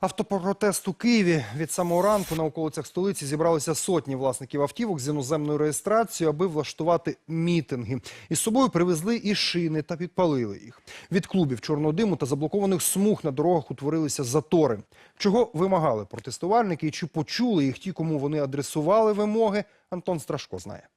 Автопротест у Києві від самого ранку на околицях столиці зібралися сотні власників автівок з іноземною реєстрацією, аби влаштувати мітинги. Із собою привезли і шини та підпалили їх. Від клубів чорного диму та заблокованих смуг на дорогах утворилися затори. Чого вимагали протестувальники і чи почули їх ті, кому вони адресували вимоги, Антон Страшко знає.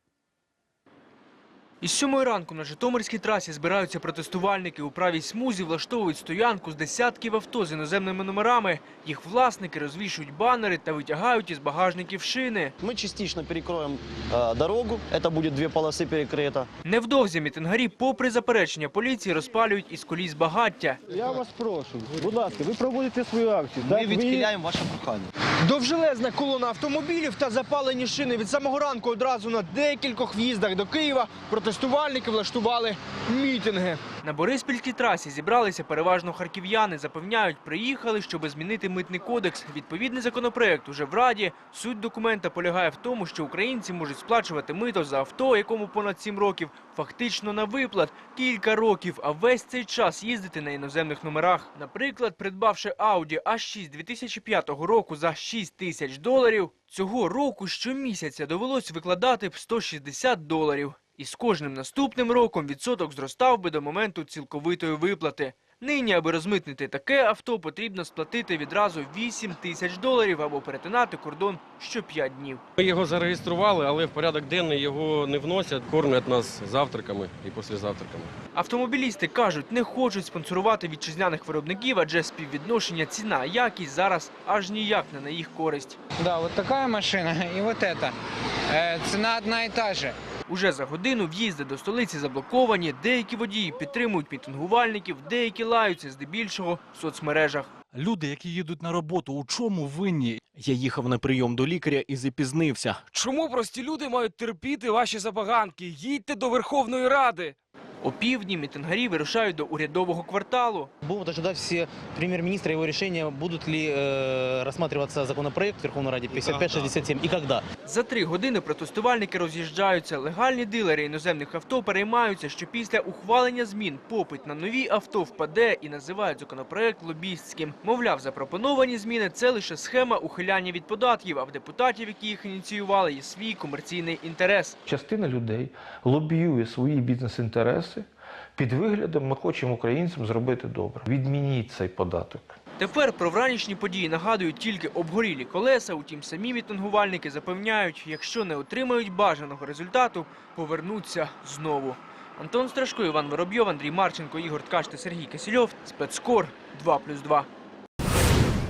Із сьомої ранку на Житомирській трасі збираються протестувальники. У правій смузі влаштовують стоянку з десятків авто з іноземними номерами. Їх власники розвішують банери та витягають із багажників шини. Мы частично перекроем э, дорогу. Это будет две полосы перекрыто. Невдовзі мітингарі, попри заперечення поліції, розпалюють із коліс багаття. Я вас прошу, будь ласка, ви проводите свою акцію. Мы так? Ви- відхиляємо ваше прохання. Довжелезна колона автомобілів та запалені шини від самого ранку одразу на декількох в'їздах до Києва протестувальники влаштували мітинги. На Бориспільській трасі зібралися переважно харків'яни. Запевняють, приїхали, щоб змінити митний кодекс. Відповідний законопроект уже в Раді. Суть документа полягає в тому, що українці можуть сплачувати мито за авто, якому понад 7 років, фактично на виплат кілька років, а весь цей час їздити на іноземних номерах. Наприклад, придбавши Audi A6 2005 року за 6 тисяч доларів, цього року щомісяця довелось викладати б 160 доларів. І з кожним наступним роком відсоток зростав би до моменту цілковитої виплати. Нині, аби розмитнити таке авто, потрібно сплатити відразу 8 тисяч доларів або перетинати кордон що 5 днів. Ми його зареєстрували, але в порядок денний його не вносять. Кормлять нас завтраками і післязавтраками. Автомобілісти кажуть, не хочуть спонсорувати вітчизняних виробників, адже співвідношення ціна-якість зараз аж ніяк не на їх користь. Да, вот такая машина и вот эта. Э, цена одна и та же. Уже за годину в'їзди до столиці заблоковані. Деякі водії підтримують мітингувальників, деякі лаються здебільшого в соцмережах. Люди, які їдуть на роботу, у чому винні? Я їхав на прийом до лікаря і запізнився. Чому прості люди мають терпіти ваші забаганки? Їдьте до Верховної Ради. О півдні мітингарі вирушають до урядового кварталу. Будут ожидать все премьер-министра его решения, будут ли э, рассматриваться законопроект в Верховной Раде 55-67 и когда. За три години протестувальники роз'їжджаються. Легальні дилери іноземних авто переймаються, що після ухвалення змін попит на нові авто впаде і називають законопроект лобістським. Мовляв, запропоновані зміни це лише схема ухиляння від податків, а в депутатів, які їх ініціювали, є свій комерційний інтерес. частина людей лобіює свої бізнес-інтереси під виглядом ми хочемо українцям зробити добре. Відмініть цей податок. Тепер про вранішні події нагадують тільки обгорілі колеса. Утім, самі мітингувальники запевняють, якщо не отримають бажаного результату, повернуться знову. Антон Страшко, Іван Воробйов, Андрій Марченко, Ігор Ткач та Сергій Кисельов. Спецкор 2+,2.